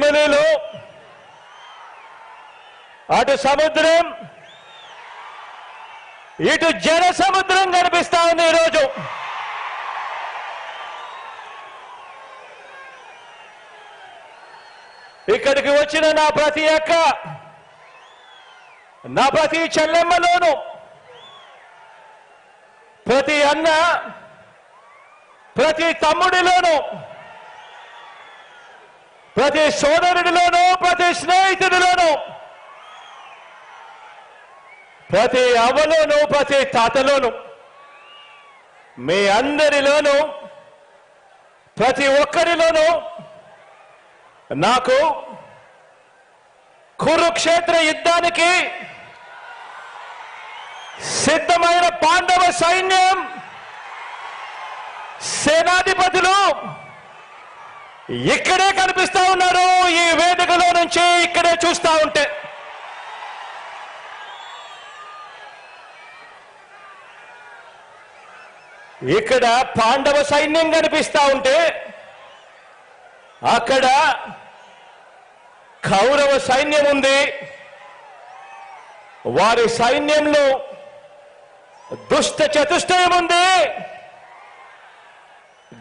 భీమిలిలో అటు సముద్రం ఇటు జన సముద్రం కనిపిస్తా ఉంది ఈరోజు. ఇక్కడికి వచ్చిన నా ప్రతి అక్క నా ప్రతి చెల్లెమ్మలోను ప్రతి అన్న ప్రతి తమ్ముడిలోను ప్రతి సోదరుడిలోను ప్రతి స్నేహితుడిలోను ప్రతి అవలోనూ ప్రతి తాతలోను మీ అందరిలోను ప్రతి ఒక్కరిలోనూ నాకు కురుక్షేత్ర యుద్ధానికి సిద్ధమైన పాండవ సైన్యం సేనాధిపతులు ఇక్కడే కనిపిస్తా ఉన్నారు ఈ వేదికలో నుంచి ఇక్కడే చూస్తా ఉంటే. ఇక్కడ పాండవ సైన్యం కనిపిస్తా ఉంటే అక్కడ కౌరవ సైన్యం ఉంది. వారి సైన్యంలో దుష్ట చతుష్టయం ఉంది.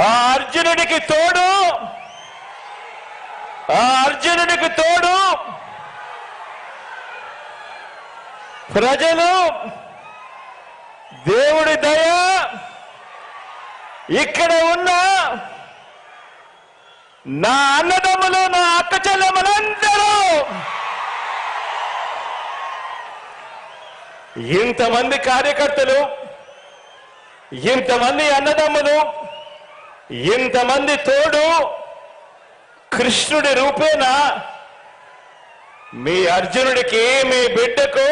ఆ అర్జునుడికి తోడు. ఆ అర్జునుడికి తోడు. ప్రజలు దేవుడి దయ ఇక్కడ ఉన్న నా అన్నదమ్ములు నా అక్క చెల్లెమ్మలందరూ. ఇంతమంది కార్యకర్తలు ఇంతమంది అన్నదమ్ములు ఇంతమంది తోడు కృష్ణుడి రూపేణ మీ అర్జునుడికి మీ బిడ్డకు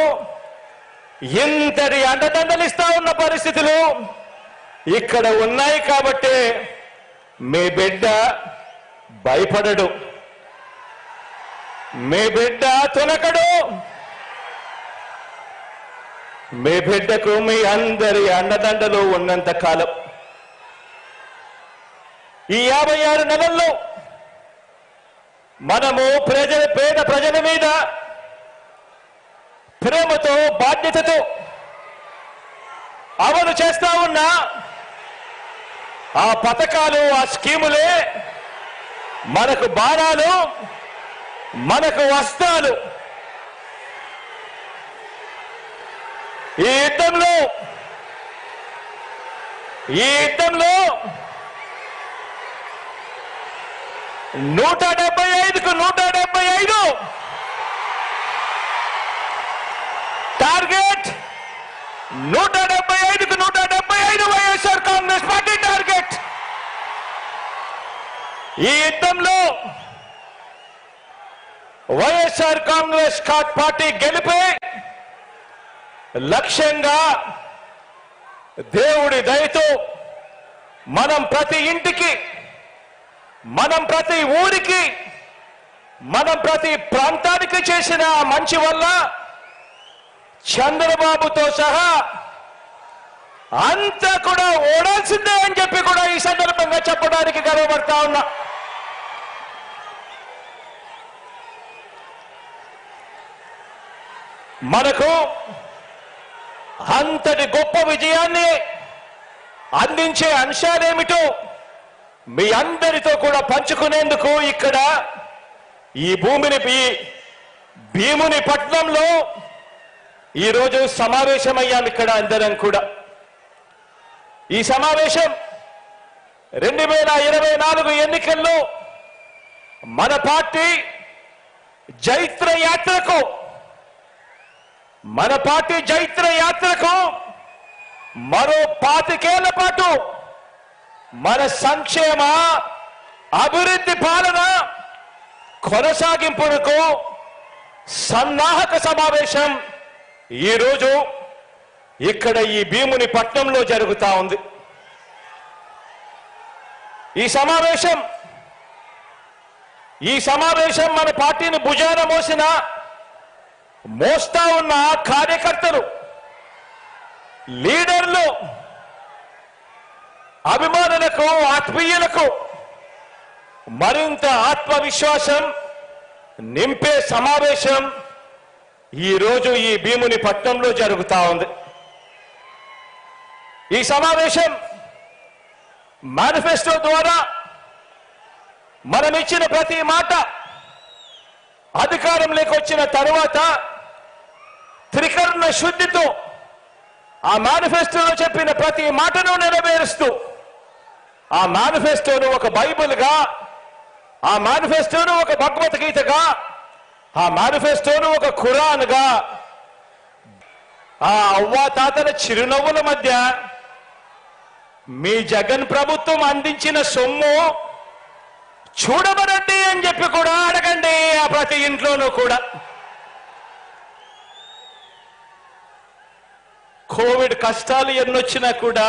ఇంతటి అండదండలిస్తా ఉన్న పరిస్థితులు ఇక్కడ ఉన్నాయి కాబట్టి మీ బిడ్డ భయపడడు. మీ బిడ్డ తునకడు. మీ బిడ్డకు మీ అందరి అండదండలు ఉన్నంత కాలం. ఈ యాభై ఆరు నెలల్లో మనము ప్రజల పేద ప్రజల మీద ప్రేమతో బాధ్యతతో అమలు చేస్తా ఉన్న ఆ పథకాలు ఆ స్కీములే మనకు బాణాలు మనకు వస్త్రాలు. ఈ యుద్ధంలో ఈ యుద్ధంలో నూట డెబ్బై ఐదుకు నూట డెబ్బై ఐదు. టార్గెట్ నూట డెబ్బై ఐదుకు నూట డెబ్బై ఐదు వైఎస్ఆర్ కాంగ్రెస్ పార్టీ టార్గెట్. ఈ యుద్ధంలో వైఎస్ఆర్ కాంగ్రెస్ పార్టీ గెలిపే లక్ష్యంగా దేవుడి దయతో మనం ప్రతి ఇంటికి మనం ప్రతి ఊరికి మనం ప్రతి ప్రాంతానికి చేసిన మంచి వల్ల చంద్రబాబుతో సహా అంతా కూడా ఓడాల్సిందే అని చెప్పి కూడా ఈ సందర్భంగా చెప్పడానికి గర్వపడతా ఉన్నా. మనకు అంతటి గొప్ప విజయాన్ని అందించే అంశాలేమిటో మీ అందరితో కూడా పంచుకునేందుకు ఇక్కడ ఈ భూమిని భీముని పట్నంలో ఈరోజు సమావేశమయ్యాం ఇక్కడ అందరం కూడా. ఈ సమావేశం రెండు వేల ఇరవై నాలుగు ఎన్నికల్లో మన పార్టీ జైత్ర యాత్రకు మన పార్టీ జైత్ర యాత్రకు మరో పాతికేళ్ళ పాటు మన సంక్షేమ అభివృద్ధి పాలన కొనసాగింపునకు సన్నాహక సమావేశం ఈరోజు ఇక్కడ ఈ భీముని పట్నంలో జరుగుతా ఉంది. ఈ సమావేశం ఈ సమావేశం మన పార్టీని భుజాన మోసిన మోస్తా ఉన్న కార్యకర్తలు లీడర్లు అభిమానులకు ఆత్మీయులకు మరింత ఆత్మవిశ్వాసం నింపే సమావేశం ఈ రోజు ఈ భీముని పట్నంలో జరుగుతా ఉంది. ఈ సమావేశం మేనిఫెస్టో ద్వారా మనమిచ్చిన ప్రతి మాట అధికారంలోకి వచ్చిన తరువాత త్రికరణ శుద్ధితో ఆ మేనిఫెస్టోలో చెప్పిన ప్రతి మాటను నెరవేరుస్తూ ఆ మేనిఫెస్టోను ఒక బైబిల్గా ఆ మేనిఫెస్టోను ఒక భగవద్గీతగా ఆ మేనిఫెస్టోను ఒక ఖురాన్గా ఆ అవ్వా తాతల చిరునవ్వుల మధ్య మీ జగన్ ప్రభుత్వం అందించిన సొమ్ము చూడబడండి అని చెప్పి కూడా అడగండి ఆ ప్రతి ఇంట్లోనూ కూడా. కోవిడ్ కష్టాలు ఎన్నొచ్చినా కూడా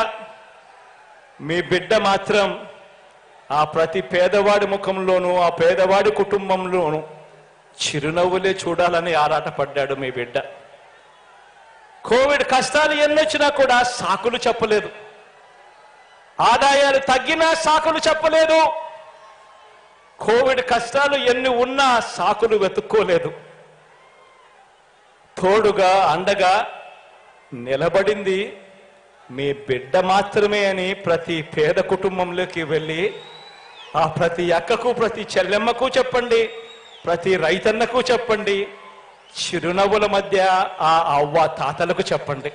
మీ బిడ్డ మాత్రం ఆ ప్రతి పేదవాడి ముఖంలోనూ ఆ పేదవాడి కుటుంబంలోనూ చిరునవ్వులే చూడాలని ఆరాటపడ్డాడు మీ బిడ్డ. కోవిడ్ కష్టాలు ఎన్నొచ్చినా కూడా సాకులు చెప్పలేదు. ఆదాయాలు తగ్గినా సాకులు చెప్పలేదు. కోవిడ్ కష్టాలు ఎన్ని ఉన్నా సాకులు వెతుక్కోలేదు. తోడుగా అండగా నిలబడింది మీ బిడ్డ మాత్రమే అని ప్రతి పేద కుటుంబంలోకి వెళ్ళి ఆ ప్రతి అక్కకు ప్రతి చెల్లెమ్మకు చెప్పండి ప్రతి రైతన్నకు చెప్పండి చిరునవ్వుల మధ్య ఆ అవ్వ తాతలకు చెప్పండి.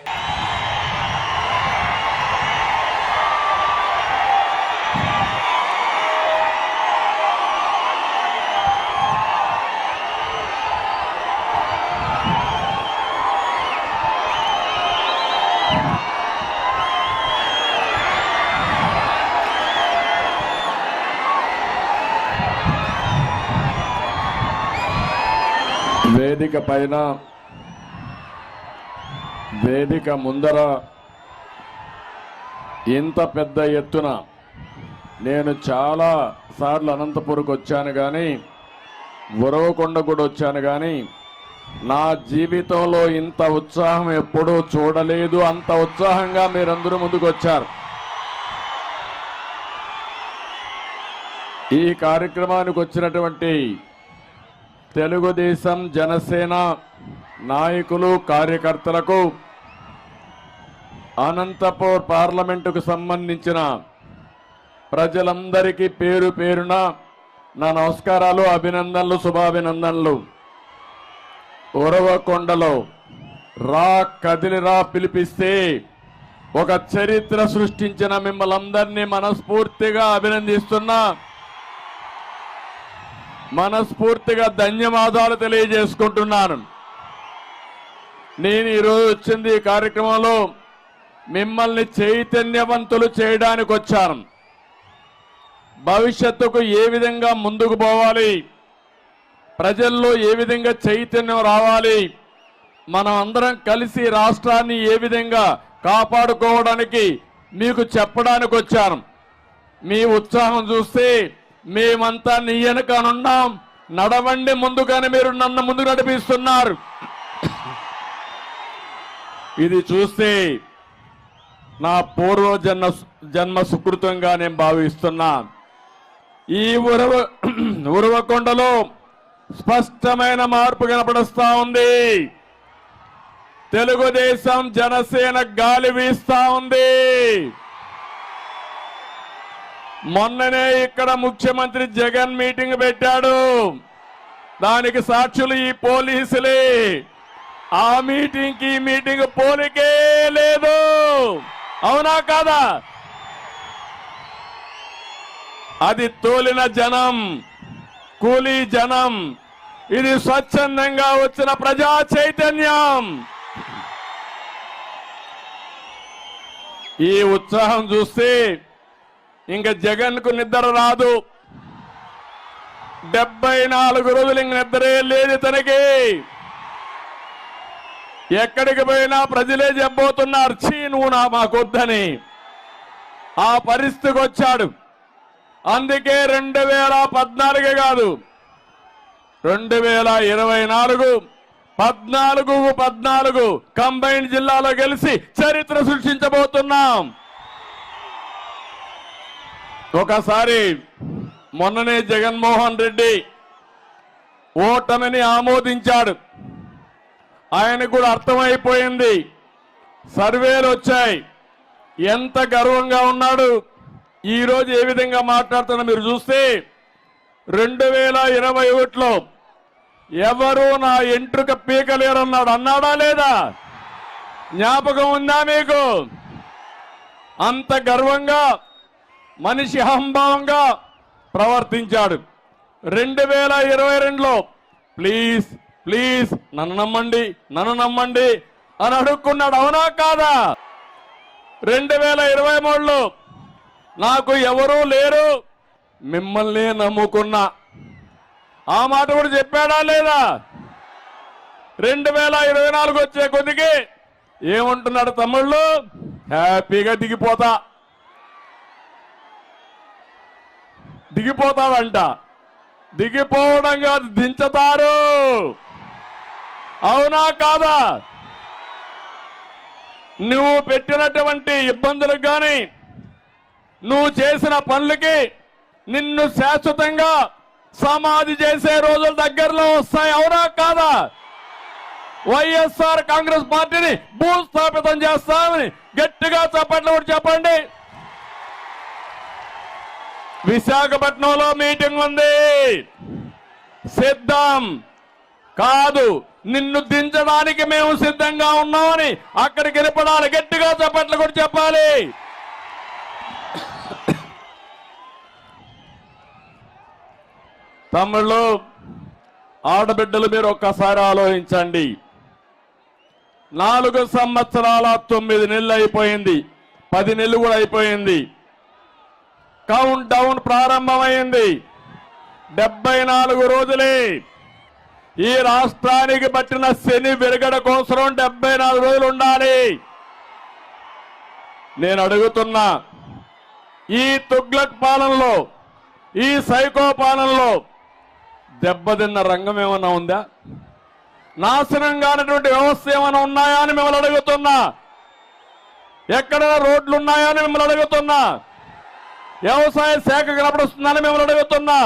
వేదిక పైన వేదిక ముందర ఇంత పెద్ద ఎత్తున నేను చాలా సార్లు అనంతపురకు వచ్చాను కానీ ఉరవకొండ కూడా వచ్చాను కానీ నా జీవితంలో ఇంత ఉత్సాహం ఎప్పుడూ చూడలేదు. అంత ఉత్సాహంగా మీరందరూ ముందుకు వచ్చారు. ఈ కార్యక్రమానికి వచ్చినటువంటి తెలుగుదేశం జనసేన నాయకులు కార్యకర్తలకు అనంతపూర్ పార్లమెంటుకు సంబంధించిన ప్రజలందరికీ పేరు పేరున నా నమస్కారాలు అభినందనలు శుభాభినందనలు. ఉరవకొండలో రా కదిలిరా పిలిపిస్తే ఒక చరిత్ర సృష్టించిన మిమ్మల్ని అందరినీ మనస్ఫూర్తిగా అభినందిస్తున్నా. మనస్ఫూర్తిగా ధన్యవాదాలు తెలియజేసుకుంటున్నాను. నేను ఈరోజు వచ్చింది ఈ కార్యక్రమంలో మిమ్మల్ని చైతన్యవంతులు చేయడానికి వచ్చాను. భవిష్యత్తుకు ఏ విధంగా ముందుకు పోవాలి? ప్రజల్లో ఏ విధంగా చైతన్యం రావాలి? మనం అందరం కలిసి రాష్ట్రాన్ని ఏ విధంగా కాపాడుకోవడానికి మీకు చెప్పడానికి వచ్చాను. మీ ఉత్సాహం చూస్తే మేమంతా నీ వెనకనున్నాం. నడవండి ముందుగానే మీరు నన్ను ముందు నడిపిస్తున్నారు. ఇది చూస్తే నా పూర్వ జన్మ జన్మ సుకృతంగా నేను భావిస్తున్నా. ఈ ఉరవ ఉరవకొండలో స్పష్టమైన మార్పు కనపడుస్తా ఉంది. తెలుగుదేశం జనసేన గాలి వీస్తా ఉంది. మొన్ననే ఇక్కడ ముఖ్యమంత్రి జగన్ మీటింగ్ పెట్టాడు. దానికి సాక్షులు ఈ పోలీసులే. ఆ మీటింగ్కి మీటింగ్ పోలికే లేదు. అవునా కాదా? అది తోలిన జనం కూలీ జనం ఇది స్వచ్ఛందంగా వచ్చిన ప్రజా చైతన్యం. ఈ ఉత్సాహం చూస్తే ఇంకా జగన్కు నిద్ర రాదు. డెబ్బై నాలుగు రోజులు ఇంక నిద్రే లేదు తనకి. ఎక్కడికి పోయినా ప్రజలే చెప్పబోతున్నారు చీ నువ్వు నా మాకొద్దని. ఆ పరిస్థితికి వచ్చాడు. అందుకే రెండు వేల పద్నాలుగే కాదు రెండు వేల ఇరవై నాలుగు పద్నాలుగు పద్నాలుగు కంబైన్ జిల్లాలో గెలిచి చరిత్ర సృష్టించబోతున్నాం. ఒకసారి మొన్ననే జగన్మోహన్ రెడ్డి ఓటమిని ఆమోదించాడు. ఆయనకు కూడా అర్థమైపోయింది. సర్వేలు వచ్చాయి. ఎంత గర్వంగా ఉన్నాడు. ఈరోజు ఏ విధంగా మాట్లాడుతున్నా మీరు చూస్తే రెండు వేల ఇరవై ఒకటిలో ఎవరు నా ఎంట్రుక పీకలేరన్నాడు. అన్నాడా లేదా? జ్ఞాపకం ఉందా మీకు? అంత గర్వంగా మనిషి అహంభావంగా ప్రవర్తించాడు. రెండు వేల ఇరవై రెండులో ప్లీజ్ ప్లీజ్ నన్ను నమ్మండి నన్ను నమ్మండి అని అడుక్కున్నాడు. అవునా కాదా? రెండు వేల ఇరవై మూడులో నాకు ఎవరూ లేరు మిమ్మల్ని నమ్ముకున్నా. ఆ మాట కూడా చెప్పాడా లేదా? రెండు వేల ఇరవై నాలుగు వచ్చే కొద్దికి ఏమంటున్నాడు తమ్ముళ్ళు? హ్యాపీగా దిగిపోతా. దిగిపోతాడంట. దిగిపోవడం కాదు దించుతారు. అవునా కాదా? నువ్వు పెట్టినటువంటి ఇబ్బందులకు కానీ నువ్వు చేసిన పనులకి నిన్ను శాశ్వతంగా సమాధి చేసే రోజులు దగ్గరలో వస్తాయి అవునా కాదా? వైఎస్ఆర్ కాంగ్రెస్ పార్టీని భూస్థాపితం చేస్తామని గట్టిగా చెప్పండి కూడా చెప్పండి. విశాఖపట్నంలో మీటింగ్ ఉంది. సిద్ధం. కాదు నిన్ను దించడానికి మేము సిద్ధంగా ఉన్నామని అక్కడికి వెళ్ళిపడాలి గట్టిగా చప్పట్లు కూడా చెప్పాలి. తమ్ముళ్ళు ఆడబిడ్డలు మీరు ఒక్కసారి ఆలోచించండి. నాలుగు సంవత్సరాల తొమ్మిది నెలలు అయిపోయింది. పది నెలలు కూడా అయిపోయింది. కౌంట్ డౌన్ ప్రారంభమైంది. డెబ్బై నాలుగు రోజులే. ఈ రాష్ట్రానికి పట్టిన శని విరగడ కోసం డెబ్బై నాలుగు రోజులు ఉండాలి. నేను అడుగుతున్నా ఈ తుగ్లక్ పాలనలో ఈ సైకో పాలనలో దెబ్బతిన్న రంగం ఏమన్నా ఉందా? నాశనం కానటువంటి వ్యవస్థ ఏమైనా ఉన్నాయా అని మిమ్మల్ని అడుగుతున్నా. ఎక్కడ రోడ్లు ఉన్నాయా అని మిమ్మల్ని అడుగుతున్నా. వ్యవసాయ శాఖ కనపడుస్తుందని మిమ్మల్ని అడుగుతున్నా.